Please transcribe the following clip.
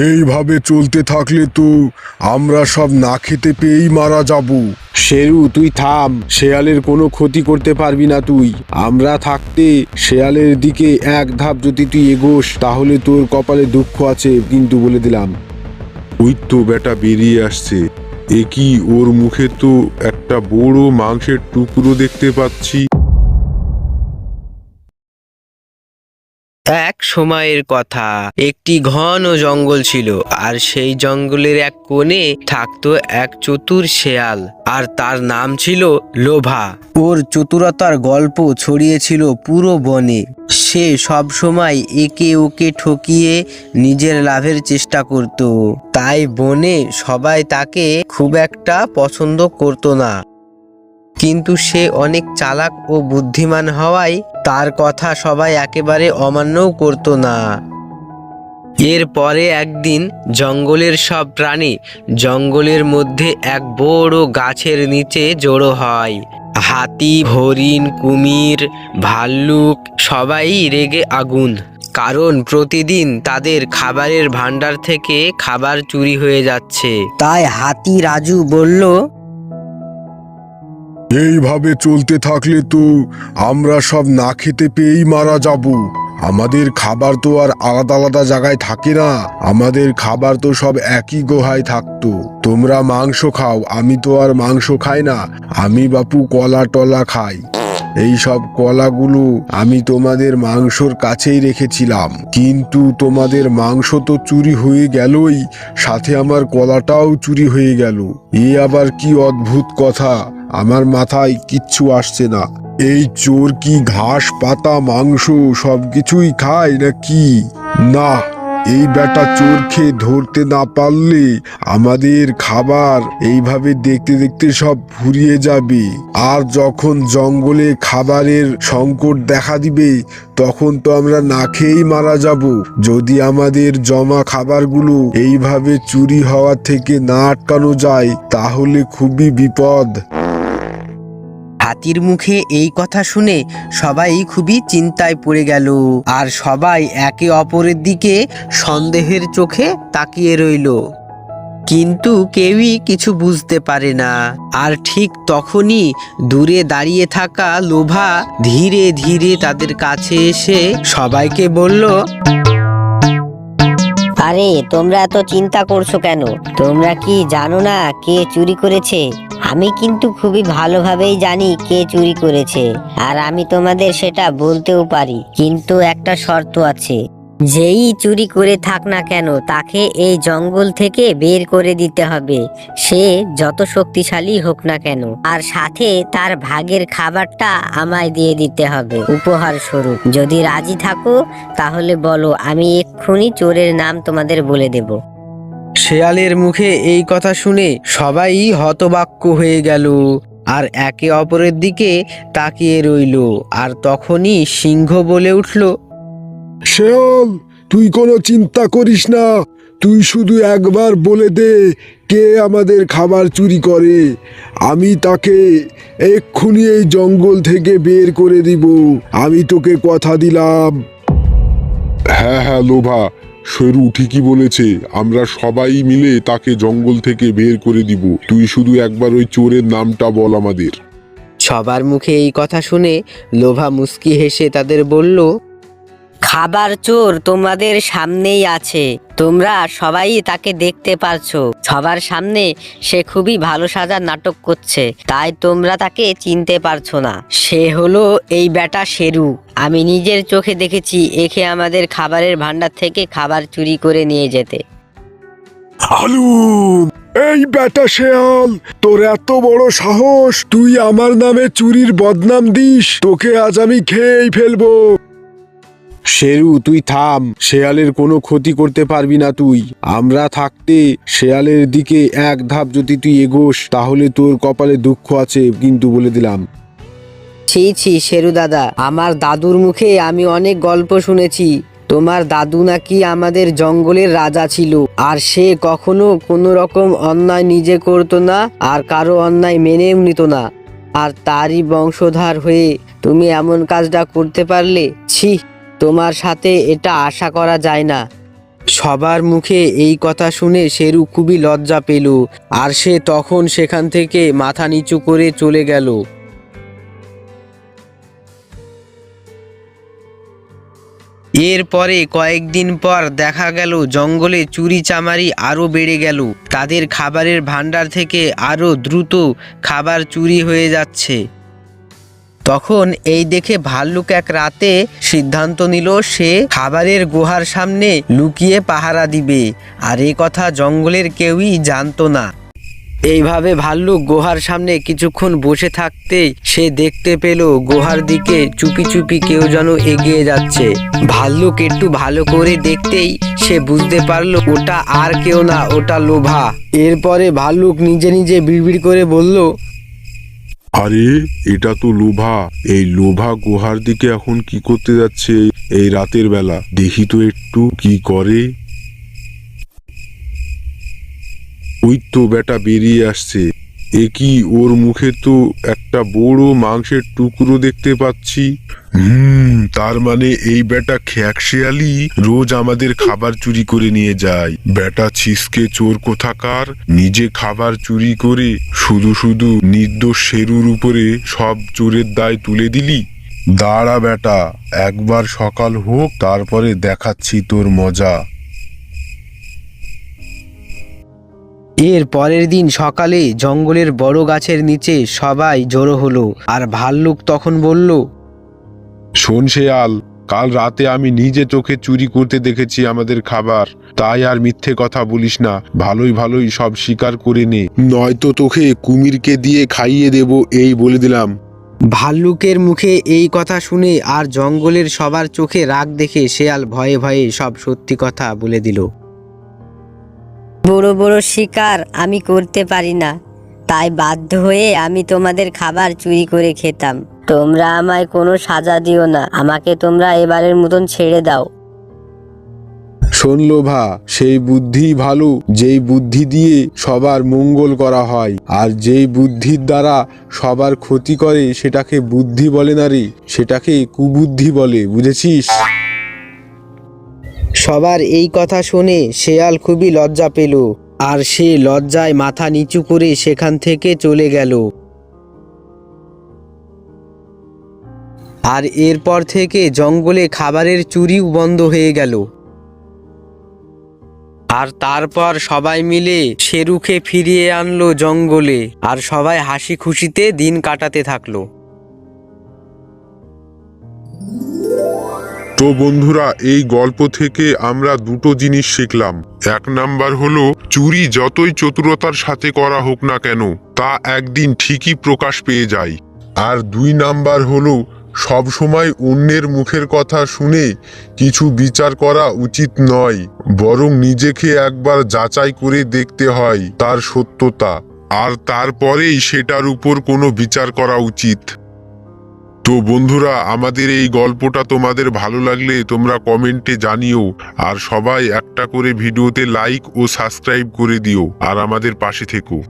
এইভাবে চলতে থাকলে তো আমরা সব না খেতে পেয়েই মারা যাব। শেরু, তুই থাম। শেয়ালের কোনো ক্ষতি করতে পারবি না তুই। আমরা থাকতে শেয়ালের দিকে এক ধাপ যদি তুই এগোস, তাহলে তোর কপালে দুঃখ আছে কিন্তু বলে দিলাম। ওই তো বেটা বেরিয়ে আসছে। এ কি ওর মুখে তো একটা বড় মাংসের টুকরো দেখতে পাচ্ছি। এক সময়ের কথা। একটি ঘন জঙ্গল ছিল, আর সেই জঙ্গলের এক কোণে থাকতো এক চতুর শেয়াল, আর তার নাম ছিল লোভা। ওর চতুরতার গল্প ছড়িয়েছিল পুরো বনে। সে সব সময় একে ওকে ঠকিয়ে নিজের লাভের চেষ্টা করত। তাই বনে সবাই তাকে খুব একটা পছন্দ করতো না। কিন্তু সে অনেক চালাক ও বুদ্ধিমান হওয়ায় তার কথা সবাই একেবারে অমান্যও করতো না। এরপরে একদিন জঙ্গলের সব প্রাণী জঙ্গলের মধ্যে এক বড় গাছের নিচে জড়ো হয়। হাতি, হরিণ, কুমির, ভাল্লুক সবাই রেগে আগুন, কারণ প্রতিদিন তাদের খাবারের ভান্ডার থেকে খাবার চুরি হয়ে যাচ্ছে। তাই হাতি রাজু বলল এইভাবে চলতে থাকলে তো আমরা সব না খেতে পেয়েই মারা যাব। আমাদের খাবার তো আর আলাদা আলাদা জায়গায় থাকে না। আমাদের খাবার তো সব একই গোহায় থাকতো। তোমরা মাংস খাও, আমি তো আর মাংস খাই না। আমি বাপু কলা টলা খাই। এই সব কলাগুলো আমি তোমাদের মাংসর কাছেই রেখেছিলাম। কিন্তু তোমাদের মাংস তো চুরি হয়ে গেলই, সাথে আমার কলাটাও চুরি হয়ে গেল। এ আবার কি অদ্ভুত কথা। আমার মাথায় কিচ্ছু আসছে না। এই চোর কি ঘাস, পাতা, মাংস সবকিছুই খায় নাকি? না, এই বেটা চোর খেয়ে ধরতে না পারলে আমাদের খাবার এইভাবে দেখতে দেখতে সব ফুরিয়ে যাবে। আর যখন জঙ্গলে খাবারের সংকট দেখা দিবে, তখন তো আমরা না খেয়েই মারা যাব। যদি আমাদের জমা খাবারগুলো এইভাবে চুরি হওয়া থেকে না আটকানো যায়, তাহলে খুবই বিপদ। হাতির মুখে এই কথা শুনে সবাই খুবই চিন্তায় পড়ে গেল। আর সবাই একে অপরের দিকে সন্দেহের চোখে তাকিয়ে রইল। কিন্তু কেউই কিছু বুঝতে পারে না। আর ঠিক তখনই দূরে দাঁড়িয়ে থাকা লোভা ধীরে ধীরে তাদের কাছে এসে সবাইকে বলল আরে, তোমরা এত চিন্তা করছ কেন? তোমরা কি জানো না কে চুরি করেছে? আমি কিন্তু খুবই ভালোভাবেই জানি কে চুরি করেছে। আর আমি তোমাদের সেটা বলতেও পারি। কিন্তু একটা শর্ত আছে। যেই চুরি করে থাক না কেন, তাকে এই জঙ্গল থেকে বের করে দিতে হবে। সে যত শক্তিশালী হোক না কেন। আর সাথে তার ভাগের খাবারটা আমায় দিয়ে দিতে হবে উপহার স্বরূপ যদি রাজি থাকো, তাহলে বলো, আমি এক্ষুনি চোরের নাম তোমাদের বলে দেব। শেয়ালের মুখে এই কথা শুনে সবাই হতবাক্য হয়ে গেল, আর একে অপরের দিকে তাকিয়ে রইল, আর তখনই সিংহ বলে উঠল শেয়াল তুই কোনো চিন্তা করিস না। তুই শুধু একবার বলে দে কে আমাদের খাবার চুরি করে। আমি তাকে এক্ষুনি এই জঙ্গল থেকে বের করে দিব। আমি তোকে কথা দিলাম। হ্যাঁ হ্যাঁ লোভা সরু ঠিকই বলেছে। আমরা সবাই মিলে তাকে জঙ্গল থেকে বের করে দিব। তুই শুধু একবার ওই চোরের নামটা বল আমাদের। সবার মুখে এই কথা শুনে লোভা মুস্কি হেসে তাদের বলল খাবার চোর তোমাদের সামনেই আছে। তোমরা সবাই তাকে দেখতে পারছ। সবার সামনে সে খুবই ভালো সাজার নাটক করছে। তাই তোমরা তাকে চিনতে পারছ না। সে হলো এই বেটা শেরু। আমি নিজের চোখে দেখেছি একে আমাদের খাবারের ভান্ডার থেকে খাবার চুরি করে নিয়ে যেতে। হালুন, এই বেটা শেয়াল, তোর এত বড় সাহস, তুই আমার নামে চুরির বদনাম দিস। তোকে আজ আমি খেয়েই ফেলব। শেরু, তুই থাম। শেয়ালের কোনো ক্ষতি করতে পারবি না তুই। আমরা থাকতে শেয়ালের দিকে এক ধাপ যদি তুই এগোস, তাহলে তোর কপালে দুঃখ আছে কিন্তু বলে দিলাম। ছি ছি, শেরু দাদা, আমার দাদুর মুখে আমি অনেক গল্প শুনেছি। তোমার দাদু নাকি আমাদের জঙ্গলের রাজা ছিল, আর সে কখনো কোনো রকম অন্যায় নিজে করতো না, আর কারও অন্যায় মেনেও নিত না। আর তারই বংশধার হয়ে তুমি এমন কাজটা করতে পারলে, ছি। তোমার সাথে এটা আশা করা যায় না। সবার মুখে এই কথা শুনে শেরু খুবই লজ্জা পেল, আর সে তখন সেখান থেকে মাথা নিচু করে চলে গেল। এরপরে কয়েকদিন পর দেখা গেল, জঙ্গলে চুরি চামারি আরও বেড়ে গেল। তাদের খাবারের ভাণ্ডার থেকে আরও দ্রুত খাবার চুরি হয়ে যাচ্ছে। তখন এই দেখে ভাল্লুক এক রাতে সিদ্ধান্ত নিল সে খাবারের গুহার সামনে লুকিয়ে পাহারা দিবে, আর এ কথা জঙ্গলের কেউই জানতো না। এইভাবে ভাল্লুক গুহার সামনে কিছুক্ষণ বসে থাকতে সে দেখতে পেল গুহার দিকে চুপি চুপি কেউ যেন এগিয়ে যাচ্ছে। ভাল্লুক একটু ভালো করে দেখতেই সে বুঝতে পারল, ওটা আর কেউ না, ওটা লোভা। এরপরে ভাল্লুক নিজে নিজে বিড়বিড় করে বলল আরে, এটা তো লোভা। এই লোভা গুহার দিকে এখন কি করতে যাচ্ছে এই রাতের বেলা? দেখি তো একটু কি করে। ওই তো বেটা বেরিয়ে আসছে। এ কি ওর মুখে তো একটা বড় মাংসের টুকরো দেখতে পাচ্ছি? হুম, তার মানে এই বেটা খ্যাকশিয়ালি রোজ আমাদের খাবার চুরি করে নিয়ে যায়। বেটা ছিসকে চোর কোথাকার? নিজে খাবার চুরি করে শুধু শুধু নির্দোষ শেরুর উপরে সব চোরের দায় তুলে দিলি? দাঁড়া বেটা একবার সকাল হোক, তারপরে দেখাচ্ছি তোর মজা। এর পরের দিন সকালে জঙ্গলের বড় গাছের নিচে সবাই জড়ো হলো আর ভাল্লুক তখন বলল শোন শেয়াল কাল রাতে আমি নিজে চোখে চুরি করতে দেখেছি আমাদের খাবার। তাই আর মিথ্যে কথা বলিস না ভালোই ভালোই সব স্বীকার করে নে। নয়তো তোকে কুমিরকে দিয়ে খাইয়ে দেব এই বলে দিলাম। ভাল্লুকের মুখে এই কথা শুনে আর জঙ্গলের সবার চোখে রাগ দেখে শেয়াল ভয়ে ভয়ে সব সত্যি কথা বলে দিল। বড় বড় শিকার আমি করতে পারি না। তাই বাধ্য হয়ে আমি তোমাদের খাবার চুরি করে খেতাম। তোমরা আমায় কোনো সাজা দিও না। আমাকে তোমরা এবারের মতন ছেড়ে দাও। শোন লোভা, সেই বুদ্ধি ভালো, যেই বুদ্ধি দিয়ে সবার মঙ্গল করা হয়, আর যেই বুদ্ধির দ্বারা সবার ক্ষতি করে, সেটাকে বুদ্ধি বলে না রে সেটাকে কুবুদ্ধি বলে, বুঝেছিস? সবার এই কথা শুনে শেয়াল খুবই লজ্জা পেল, আর সে লজ্জায় মাথা নিচু করে সেখান থেকে চলে গেল। আর এরপর থেকে জঙ্গলে খাবারের চুরিও বন্ধ হয়ে গেল। আর তারপর সবাই মিলে শেরুকে ফিরিয়ে আনলো জঙ্গলে, আর সবাই হাসি খুশিতে দিন কাটাতে থাকল। তো বন্ধুরা, এই গল্প থেকে আমরা দুটো জিনিস শিখলাম। এক নাম্বার হলো, চুরি যতই চতুরতার সাথে করা হোক না কেন, তা একদিন ঠিকই প্রকাশ পেয়ে যায়। আর দুই নাম্বার হলো, সব সময় অন্যের মুখের কথা শুনে কিছু বিচার করা উচিত নয়, বরং নিজেকে একবার যাচাই করে দেখতে হয় তার সত্যতা। আর তারপরেই সেটার উপর কোনো বিচার করা উচিত। তো বন্ধুরা, আমাদের এই গল্পটা তোমাদের ভালো লাগলে তোমরা কমেন্টে জানিও। আর সবাই একটা করে ভিডিওতে লাইক ও সাবস্ক্রাইব করে দিও। আর আমাদের পাশে থেকো।